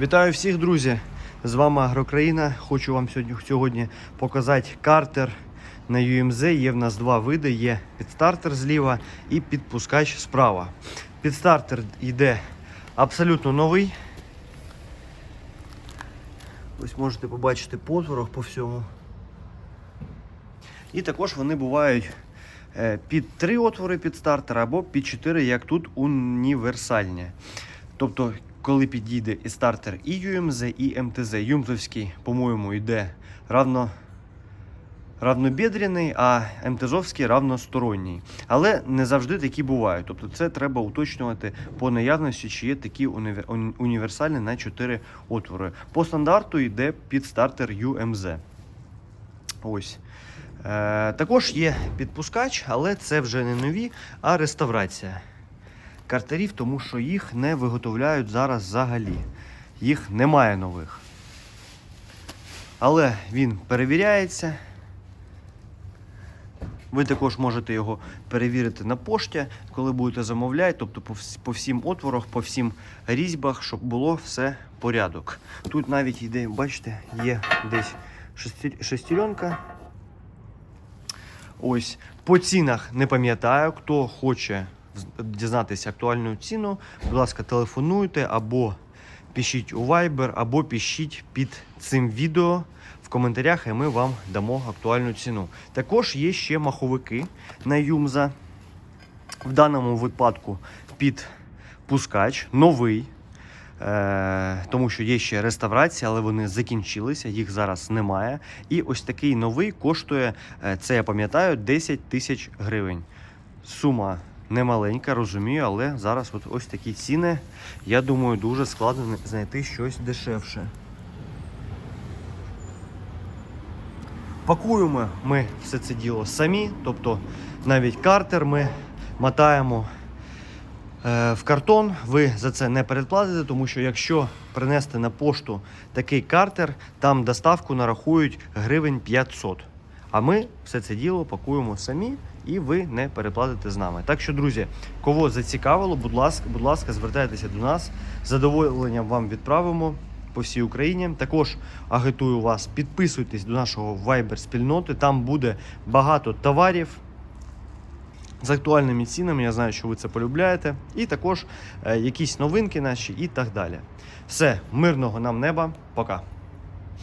Вітаю всіх, друзі! З вами Агрокраїна. Хочу вам сьогодні, показати картер на UMZ. Є в нас два види: є підстартер зліва і підпускач справа. Підстартер йде абсолютно новий. Ось можете побачити по по всьому. І також вони бувають е, під три отвори під стартер або під чотири, як тут універсальні. Тобто, коли підійде і стартер і UMZ, і МТЗ. Юмзовський, по-моєму, йде равно, равнобєдряний, а МТЗовський равносторонній. Але не завжди такі бувають. Тобто це треба уточнювати по наявності, чи є такі уні- універсальні на 4 отвори. По стандарту йде під стартер UMZ. Ось. Е, також є підпускач, але це вже не нові, а реставрація картерів, тому що їх не виготовляють зараз взагалі. Їх немає нових. Але він перевіряється. Ви також можете його перевірити на пошті, коли будете замовляти, тобто по, всім отворах, по всім різьбах, щоб було все порядок. Тут навіть йде, бачите, є десь шестеренка. Ось по цінах не пам'ятаю. Хто хоче дізнатися актуальну ціну, будь ласка, телефонуйте або пишіть у Viber, або пишіть під цим відео в коментарях, і ми вам дамо актуальну ціну. Також є ще маховики на Юмза. В даному випадку під пускач новий. Е, тому що є ще реставрація, але вони закінчилися, їх зараз немає. І ось такий новий коштує, е, це я пам'ятаю, 10 тисяч гривень. Сума немаленька, розумію, але зараз от ось такі ціни. Я думаю, дуже складно знайти щось дешевше. Пакуємо ми все це діло самі, тобто навіть картер ми мотаємо е, в картон. Ви за це не передплатите, тому що якщо принести на пошту такий картер, там доставку нарахують гривень 500. А ми все це діло пакуємо самі і ви не переплатите з нами. Так що, друзі, кого зацікавило, будь ласка, будь ласка, звертайтеся до нас. Задоволенням вам відправимо по всій Україні. Також агітую вас, підписуйтесь до нашого Viber спільноти. Там буде багато товарів з актуальними цінами. Я знаю, що ви це полюбляєте. І також е, якісь новинки наші і так далі. Все, мирного нам неба. Пока.